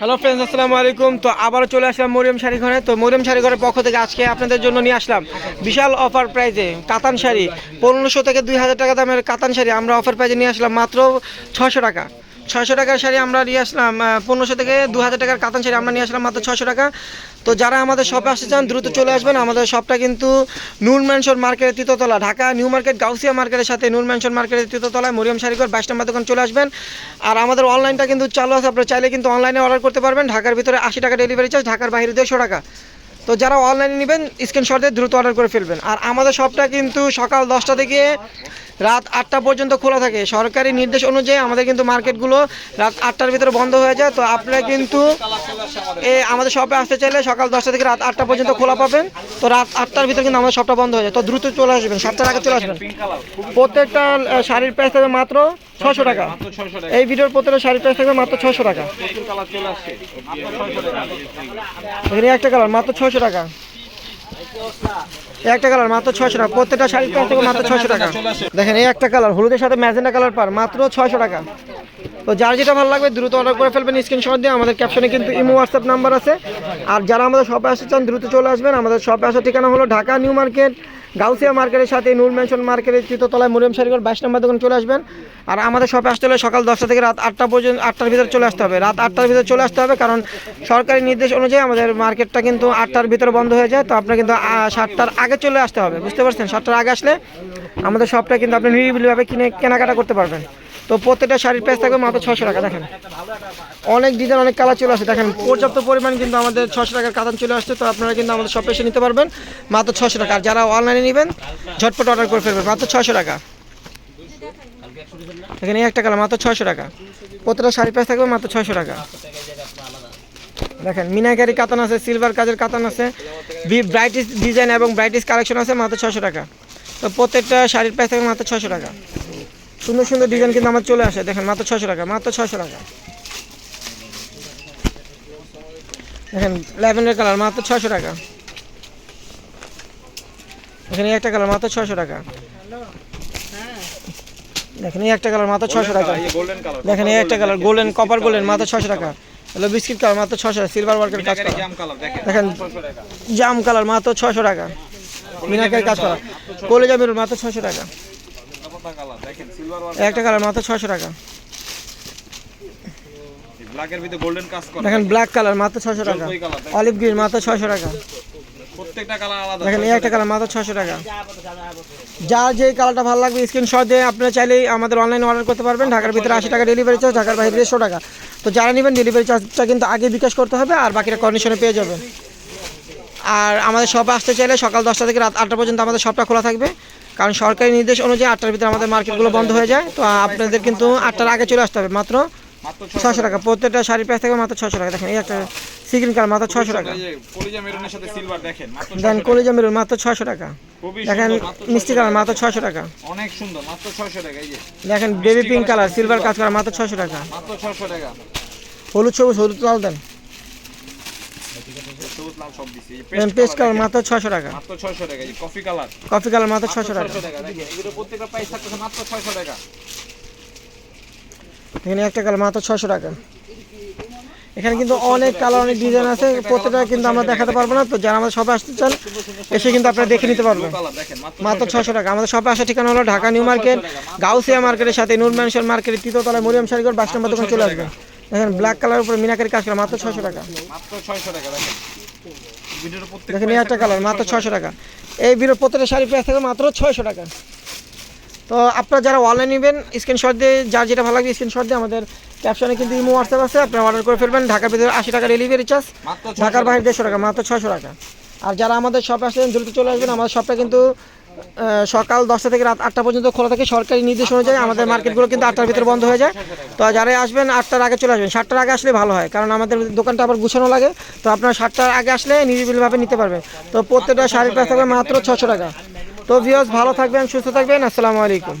Hello friends আসসালামু আলাইকুম। তো আবারও চলে আসলাম মরিয়ম শাড়ি ঘরে। তো মরিয়ম শাড়ি ঘরের পক্ষ থেকে আজকে আপনাদের জন্য নিয়ে আসলাম বিশাল অফার প্রাইজে কাতান শাড়ি। পনেরোশো থেকে দুই হাজার টাকা দামের কাতান শাড়ি আমরা অফার প্রাইজে নিয়ে আসলাম মাত্র ছশো টাকা। ছয়শো টাকার শাড়ি আমরা নিয়ে আসলাম পনেরোশো থেকে দু হাজার টাকার কাতান শাড়ি আমরা নিয়ে আসলাম মাত্র ছশো টাকা। তো যারা আমাদের শপে আসতে চান, দ্রুত চলে আসবেন। আমাদের শপটা কিন্তু নূর ম্যানশন মার্কেটের তৃতীয়তলা ঢাকা নিউ মার্কেট, গাউসিয়া মার্কেটের সাথে নূর ম্যানশন মার্কেটের তৃতীয়তলায় মরিয়ম শাড়িঘর বাইশ নম্বর দোকান চলে আসবেন। আর আমাদের অনলাইনটা কিন্তু চালু আছে, আপনারা চাইলে কিন্তু অনলাইনে অর্ডার করতে পারবেন। ঢাকার ভিতরে আশি টাকা ডেলিভারি চার্জ ঢাকার বাইরে দেড়শো টাকা। তো যারা অনলাইনে নেবেন স্ক্রিনশট দিয়ে দ্রুত অর্ডার করে ফেলবেন। আর আমাদের শপটা কিন্তু সকাল দশটা থেকে রাত আটটা পর্যন্ত খোলা থাকে। সরকারি নির্দেশ অনুযায়ী আমাদের কিন্তু মার্কেটগুলো রাত আটটার ভিতরে বন্ধ হয়ে যায়। তো আপনারা কিন্তু এ আমাদের শপে আসতে চাইলে সকাল দশটা থেকে রাত আটটা পর্যন্ত খোলা পাবেন। তো রাত আটটার ভিতরে কিন্তু আমাদের শপটা বন্ধ হয়ে যায়। তো দ্রুত চলে আসবেন সাতটার আগে চলে আসবেন। প্রত্যেকটা শাড়ির প্রাইস থাকবে মাত্র ছশো টাকা। এই ভিডিওর প্রত্যেকটা শাড়ির প্রাইস থাকবে মাত্র ছশো টাকা। এখানে একটা কালার মাত্র ছশো টাকা। একটা কালার, মাত্র ছয়শো টাকা। প্রত্যেকটা শাড়ির থাকবে মাত্র ছয়শো টাকা। দেখেন, এই একটা কালার, হলুদের সাথে ম্যাজেন্ডা কালার পার, মাত্র ছয়শো টাকা। তো যার যেটা ভালো লাগবে দ্রুত অর্ডার করে ফেলবেন স্ক্রিনশট দিয়ে। আমাদের ক্যাপশনে কিন্তু ইমো হোয়াটসঅ্যাপ নাম্বার আছে। আর যারা আমাদের শপে আসতে চান, দ্রুত চলে আসবেন। আমাদের শপে আসার ঠিকানা হলো ঢাকা নিউ মার্কেট, গাউসিয়া মার্কেটের সাথে নূর ম্যানশন মার্কেটের তৃতীয়তলায় মরিয়ম শাড়িঘর বাইশ নম্বর দোকানে চলে আসবেন। আর আমাদের শপে আসতে হলে সকাল দশটা থেকে রাত আটটা পর্যন্ত, আটটার ভিতরে চলে আসতে হবে। রাত আটটার ভিতরে চলে আসতে হবে, কারণ সরকারি নির্দেশ অনুযায়ী আমাদের মার্কেটটা কিন্তু আটটার ভিতরে বন্ধ হয়ে যায়। তো আপনার কিন্তু সাতটার আগে চলে আসতে হবে, বুঝতে পারছেন? সাতটার আগে আসলে আমাদের শপটা কিন্তু আপনি নিরিবিলিভাবে কিনে, কেনাকাটা করতে পারবেন। তো প্রত্যেকটা শাড়ির প্রাইস থাকবে মাত্র ছশো টাকা, দেখেন। অনেক ডিজাইন অনেক কালার চলে আসছে দেখেন, পর্যাপ্ত পরিমাণ কিন্তু আমাদের ছশো টাকার কাতান চলে আসছে, তো আপনারা কিন্তু আমাদের শপে এসে নিতে পারবেন। মাত্র ছশো টাকা। আর যারা অনলাইনে নেবেন, ঝটপট অর্ডার করে ফেলবেন। মাত্র ছশো টাকা। দেখেন, এই একটা কালার মাত্র ছশো টাকা। প্রত্যেকটা শাড়ির প্রাইস থাকবে মাত্র ছশো টাকা। দেখেন, মিনাকারি কাতান আছে সিলভার কাজের কাতান আছে ব্রাইটিস ডিজাইন এবং ব্রাইটিস কালেকশন আছে, মাত্র ছশো টাকা। তো প্রত্যেকটা শাড়ির প্রাইস থাকবে মাত্র ছশো টাকা। সুন্দর সুন্দর ডিজাইন কিন্তু আমার চলে আসে। দেখেন মাত্র ছশো টাকা মাত্র ছশো টাকা। দেখেন ল্যাভেন্ডার কালার মাত্র ছশো টাকা। এখানে এই একটা কালার মাত্র ছশো টাকা। দেখেন এই একটা কালার মাত্র ছশো টাকা। দেখেন এই একটা কালার গোল্ডেন কপার গোল্ডেন মাত্র ছশো টাকা। হলো বিস্কিট কালার মাত্র ছশো টাকা সিলভার ওয়ার্কের কাজ করা। দেখেন জাম কালার মাত্র ছশো টাকা। মিনাকের কাজ করা। কলেজা মেরুন মাত্র ছশো টাকা। একটা কালার মাত্র ছশো টাকা। ব্ল্যাকের ভিতরে গোল্ডেন কাজ করা। দেখেন ব্ল্যাক কালার মাত্র ছশো টাকা। অলিভ গ্রিন মাত্র ছশো টাকা। প্রত্যেকটা কালার আলাদা দেখেন এই একটা কালার মাত্র ছশো টাকা। যার যে কালারটা ভালো লাগবে স্ক্রিনশট দিয়ে আপনারা চাইলেই আমাদের অনলাইনে অর্ডার করতে পারবেন। ঢাকার ভিতরে আশি টাকা ডেলিভারি চার্জ ঢাকার বাইরে দেড়শো টাকা। তো যারা নেবেন ডেলিভারি চার্জটা কিন্তু আগে বিকাশ করতে হবে আর বাকিটা কন্ডিশনে পেয়ে যাবেন। আর আমাদের শপে আসতে চাইলে সকাল দশটা থেকে রাত আটটা পর্যন্ত আমাদের শপটা খোলা থাকবে। কারণ সরকারি নির্দেশ অনুযায়ী আটটার ভিতরে আমাদের মার্কেটগুলো বন্ধ হয়ে যায়। তো আপনাদের কিন্তু আটটার আগে চলে আসতে হবে। মাত্র ছশো টাকা। প্রত্যেকটা শাড়ি প্রাইস থাকবে মাত্র ছশো টাকা। দেখেন এই একটা সিগ্রিন কালার মাত্র ছশো টাকা। দেন 600 কলিজা মেরুন মাত্র ছশো টাকা। দেখেন মিষ্টি কালার মাত্র ছশো টাকা। অনেক সুন্দর মাত্র 600 টাকা দেখেন বেবি পিঙ্ক কালার সিলভার কাজ করা মাত্র ছশো টাকা। মাত্র 600 টাকা। হলুদ সবুজ হলুদ লাল দেন। সবুজ লাল সব দিছি। পেস্ট পেস্ট কালার মাত্র টাকা। মাত্র 600 টাকা এই কফি কালার কফি কালার মাত্র টাকা। 600 টাকা দেখেন এগুলো প্রত্যেকটা প্রাইস থাকতেছে মাত্র 600 টাকা। এখানে একটা কালার মাত্র টাকা। এখানে কিন্তু অনেক কালার অনেক ডিজাইন আছে। প্রত্যেকটা কিন্তু আমরা দেখাতে পারব না। তো যারা আমাদের শপে আসতে চান এসে কিন্তু আপনারা দেখে নিতে পারবেন। মাত্র ছশো টাকা। আমাদের শপে আসার ঠিকানা হলো ঢাকা নিউ মার্কেট গাউসিয়া মার্কেটের সাথে নূর ম্যানশন মার্কেটের তৃতীয়তলায় মরিয়াম শাড়িঘর বাস নম্বর দোকান চলে আসবেন দেখেন ব্ল্যাক কালার উপরে মিনাকারি কাজ করা মাত্র ছশো টাকা। মাত্র 600 টাকা দেখেন। দেখেন এই একটা কালার মাত্র ছশো টাকা। এই বিরো প্রত্যেকটা শাড়ি প্রাইস থাকবে মাত্র ছয়শো টাকা। তো আপনারা যারা অনলাইন নেবেন স্ক্রিনশট দিয়ে যার যেটা ভালো লাগবে স্ক্রিনশট দিয়ে আমাদের ক্যাপশনে কিন্তু ইমো হোয়াটসঅ্যাপ আছে আপনারা অর্ডার করে ফেলবেন। ঢাকার ভিতরে আশি টাকা ডেলিভারি চার্জ ঢাকার বাইরে দেড়শো টাকা মাত্র ছশো টাকা। আর যারা আমাদের শপে আসেন দ্রুত চলে আসবেন। আমাদের শপটা কিন্তু সকাল দশটা থেকে রাত আটটা পর্যন্ত খোলা থাকে। সরকারি নির্দেশ অনুযায়ী আমাদের মার্কেটগুলো কিন্তু আটটার ভিতরে বন্ধ হয়ে যায়। তো যারা আসবেন, আটটার আগে চলে আসবেন। সাতটার আগে আসলে ভালো হয়, কারণ আমাদের দোকানটা আবার গুছানো লাগে। তো আপনারা সাতটার আগে আসলে নিরিবিলিভাবে নিতে পারবেন। তো প্রত্যেকটা শাড়ির প্রাইস থাকবে মাত্র ছশো টাকা। তো ভিওস ভালো থাকবেন, সুস্থ থাকবেন। আসসালামু আলাইকুম।